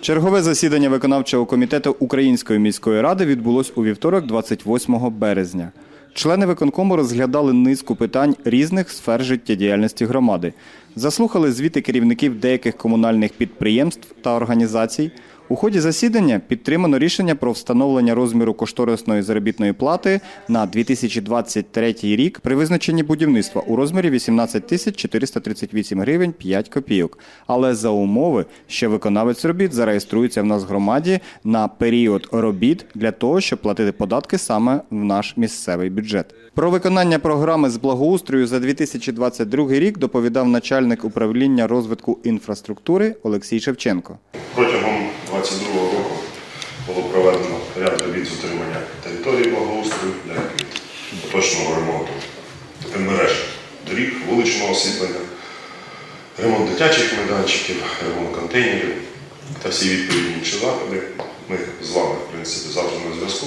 Чергове засідання виконавчого комітету Української міської ради відбулось у вівторок, 28 березня. Члени виконкому розглядали низку питань різних сфер життєдіяльності громади, заслухали звіти керівників деяких комунальних підприємств та організацій. У ході засідання підтримано рішення про встановлення розміру кошторисної заробітної плати на 2023 рік при визначенні будівництва у розмірі 18 тисяч 438 гривень 5 копійок. Але за умови, що виконавець робіт зареєструється в нас громаді на період робіт для того, щоб платити податки саме в наш місцевий бюджет. Про виконання програми з благоустрою за 2022 рік доповідав начальник управління розвитку інфраструктури Олексій Шевченко. Протягом 2022 року було проведено ряд робіт з утримання території благоустрою для поточного ремонту мереж доріг, вуличного освітлення, ремонт дитячих майданчиків, ремонт контейнерів та всі відповідні інші заходи. Ми з вами, в принципі, завжди на зв'язку.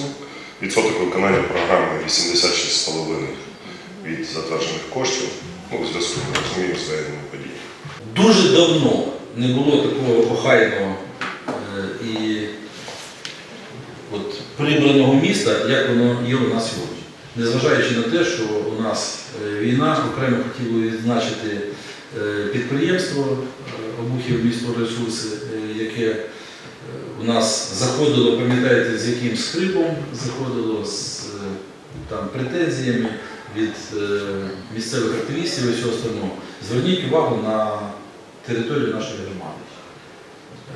Відсоток виконання програми 86,5 від затверджених коштів. Ну, у зв'язку, ми розуміємо, з воєнними подіями. Дуже давно не було такого охайного е, і от, прибраного міста, як воно є у нас сьогодні. Незважаючи на те, що у нас е, війна, окремо хотів би відзначити е, підприємство е, обухів місторесурси, яке у нас заходило, пам'ятаєте, з яким скрипом заходило з там, претензіями від місцевих активістів і всього остального. Зверніть увагу на територію нашої громади.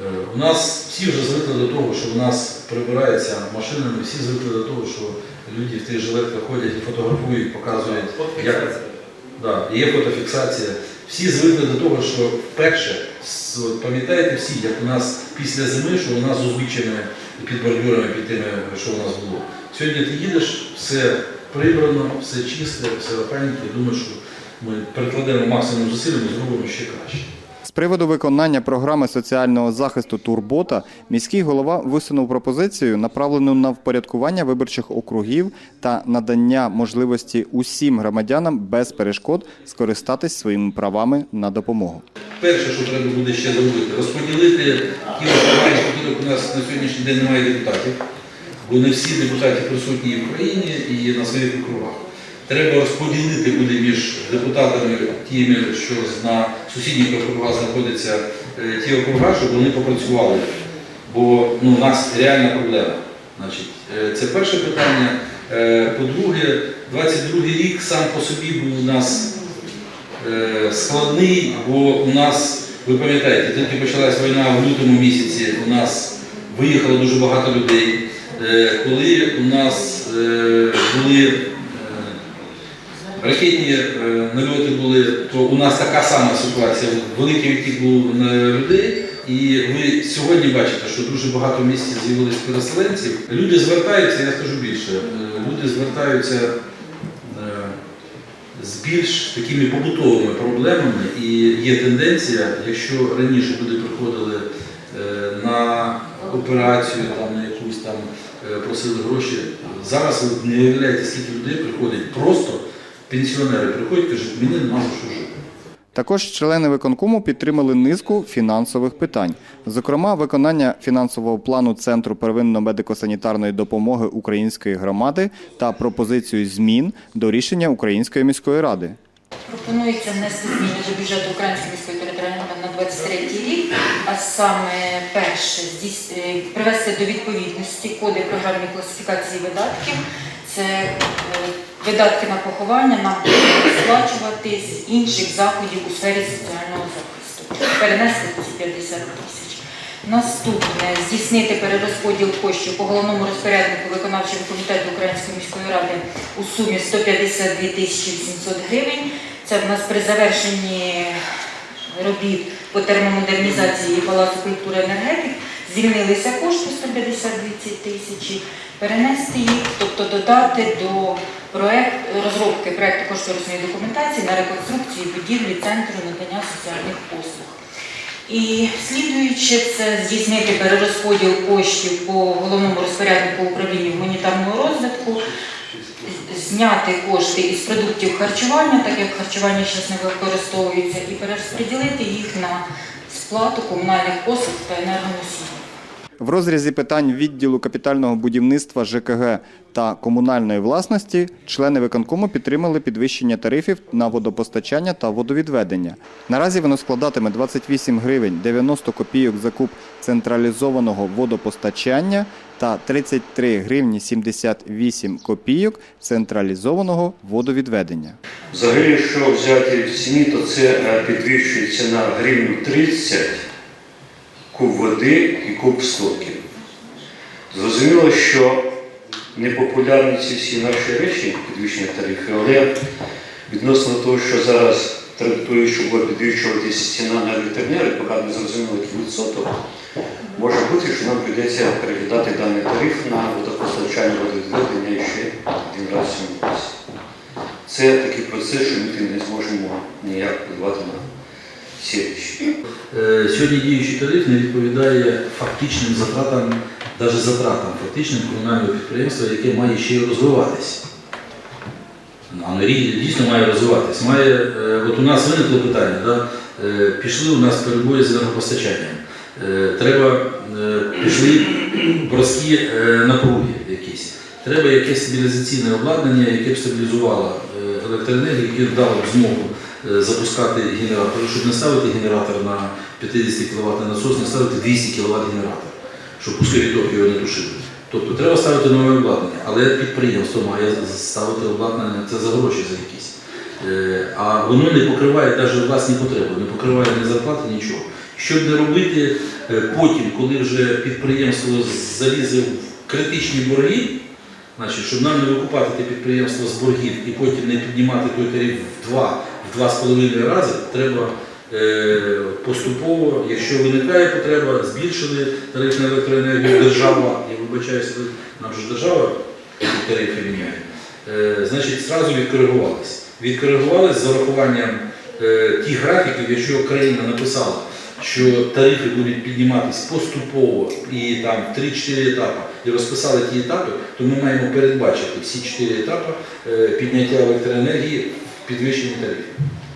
Е, У нас всі вже звикли до того, що у нас прибираються машинами, всі звикли до того, що люди в тих жилетках ходять і фотографують, показують, як да, є фотофіксація. Всі звикли до того, що вперше, пам'ятаєте всі, як у нас після зими, що у нас з під бордюрами, під тими, що у нас було. Сьогодні ти їдеш, все прибрано, все чисте, все охайненьке. Думаю, що ми прикладемо максимум зусиль, ми зробимо ще краще. Приводу виконання програми соціального захисту Турбота міський голова висунув пропозицію, направлену на впорядкування виборчих округів та надання можливості усім громадянам без перешкод скористатись своїми правами на допомогу. Перше, що треба буде ще зробити, розподілити ті округи, яких у нас на сьогоднішній день немає депутатів, бо не всі депутати присутні в Україні, і на своїх округах. Треба розподілити буде між депутатами тими, що на сусідніх округах знаходяться е, ті округа, щоб вони попрацювали. Бо ну, у нас реальна проблема. Значить, е, це перше питання. Е, По-друге, 22 рік сам по собі був у нас складний, бо у нас, ви пам'ятаєте, тільки почалась війна в лютому місяці, у нас виїхало дуже багато людей. Коли у нас були ракетні е, нальоти були, то у нас така сама ситуація. Великий відтік був на людей. І ви сьогодні бачите, що дуже багато в місті з'явилось переселенців. Люди звертаються, я скажу більше, е, люди звертаються е, з більш такими побутовими проблемами, і є тенденція, якщо раніше люди приходили на операцію, там, на якусь там просили гроші, зараз ви не уявляєте, скільки людей приходить, просто пенсіонери приходять, кажуть, мені нема за що жити. Також члени виконкому підтримали низку фінансових питань, зокрема, виконання фінансового плану Центру первинно-медико-санітарної допомоги української громади та пропозицію змін до рішення Української міської ради. Пропонується внести зміни до бюджету Української міської територіальної громади на 23 рік, а саме перше е, привести до відповідності коди програмної класифікації видатків. Це е, видатки на поховання нам сплачувати з інших заходів у сфері соціального захисту. Перенести ці 50 тисяч. Наступне здійснити перерозподіл коштів по головному розпоряднику виконавчого комітету Української міської ради у сумі 152 тисячі 800 гривень. Це в нас при завершенні робіт по термомодернізації Палацу культури і енергетик звільнилися кошти 152 тисячі, перенести їх, тобто додати до проект, розробки проекту кошторисної документації на реконструкцію будівлі Центру надання соціальних послуг. І слідуючи це здійснити перерозподіл коштів по головному розпоряднику управління гуманітарного розвитку, зняти кошти із продуктів харчування, так як харчування зараз не використовується, і перерозподілити їх на сплату комунальних послуг та енергоносіїв. В розрізі питань відділу капітального будівництва ЖКГ та комунальної власності члени виконкому підтримали підвищення тарифів на водопостачання та водовідведення. Наразі воно складатиме 28 гривень 90 копійок за куб централізованого водопостачання та 33 гривні 78 копійок централізованого водовідведення. Взагалі, якщо взяти в ціні, то це е, підвищується на гривню 30 куб води і куб стоків. Зрозуміло, що непопулярні ці всі наші речі, підвищення тарифів, але відносно того, що зараз традиторію, що буде підвищуватися ціна на електроенергію, поки не зрозуміло, який відсоток, може бути, що нам прийдеться переглядати даний тариф на водопостачання водовідведення ще один раз в році. Це такий процес, що ми не зможемо ніяк впливати на ці. Е, Сьогодні діючий тариф не відповідає фактичним затратам, навіть затратам фактичним комунального підприємства, яке має ще й розвиватися. Воно дійсно має розвиватись. Має, е, от у нас виникло питання, да? е, пішли у нас перебої з енергопостачанням. Треба, пішли броски напруги якісь. Треба якесь стабілізаційне обладнання, яке б стабілізувало електроенергію, яке б дало б змогу запускати генератор, щоб не ставити генератор на 50 кВт насос, не ставити 200 кВт генератор, щоб пускай токи його не тушили. Тобто треба ставити нове обладнання, але підприємство має ставити обладнання це за гроші за якісь. Е, А воно не покриває навіть власні потреби, не покриває ні зарплати, нічого. Щоб не робити е, потім, коли вже підприємство залізе в критичні борги, значить, щоб нам не викупати те підприємство з боргів і потім не піднімати той тариф в два, в два з половиною рази, треба е, поступово, якщо виникає потреба, збільшили тариф на електроенергію, держава, я вибачаюся, нам ж держава тарифи міняє, е, значить, зразу відкоригувалися. Відкоригувалися з зарахуванням е, тих графіків, якщо країна написала, що тарифи будуть підніматись поступово і там в 3-4 етапи, і розписали ті етапи, то ми маємо передбачити всі 4 етапи е, підняття електроенергії в підвищенні тарифів.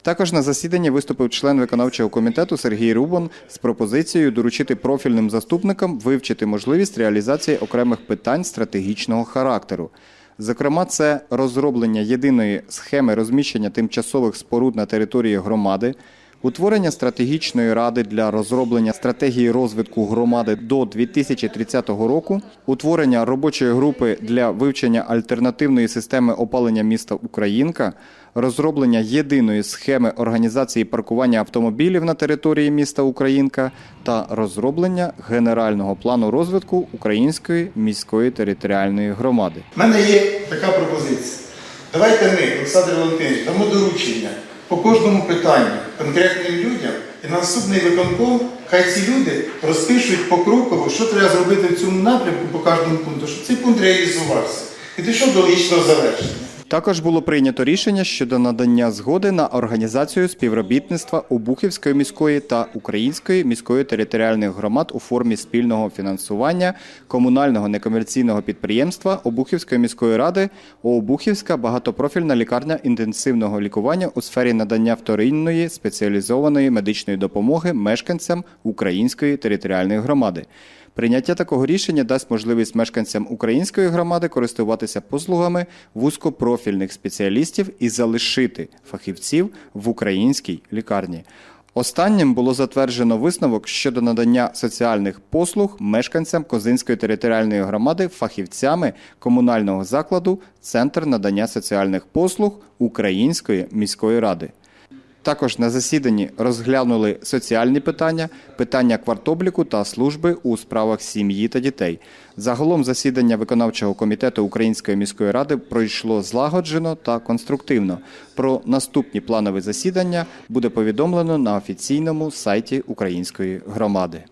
Також на засіданні виступив член виконавчого комітету Сергій Рубан з пропозицією доручити профільним заступникам вивчити можливість реалізації окремих питань стратегічного характеру. Зокрема, це розроблення єдиної схеми розміщення тимчасових споруд на території громади, утворення стратегічної ради для розроблення стратегії розвитку громади до 2030 року, утворення робочої групи для вивчення альтернативної системи опалення міста Українка, розроблення єдиної схеми організації паркування автомобілів на території міста Українка та розроблення генерального плану розвитку Української міської територіальної громади. У мене є така пропозиція. Давайте ми, Олександр Валентинович, дамо доручення по кожному питанню конкретним людям, і на наступний виконком хай ці люди розпишуть покроково, що треба зробити в цьому напрямку по кожному пункту, щоб цей пункт реалізувався. І дійшов до логічного завершення. Також було прийнято рішення щодо надання згоди на організацію співробітництва Обухівської міської та Української міської територіальних громад у формі спільного фінансування комунального некомерційного підприємства Обухівської міської ради Обухівська багатопрофільна лікарня інтенсивного лікування у сфері надання вторинної спеціалізованої медичної допомоги мешканцям Української територіальної громади. Прийняття такого рішення дасть можливість мешканцям української громади користуватися послугами вузькопрофільних спеціалістів і залишити фахівців в українській лікарні. Останнім було затверджено висновок щодо надання соціальних послуг мешканцям Козинської територіальної громади фахівцями комунального закладу Центр надання соціальних послуг Української міської ради. Також на засіданні розглянули соціальні питання, питання квартобліку та служби у справах сім'ї та дітей. Загалом засідання виконавчого комітету Української міської ради пройшло злагоджено та конструктивно. Про наступні планові засідання буде повідомлено на офіційному сайті Української громади.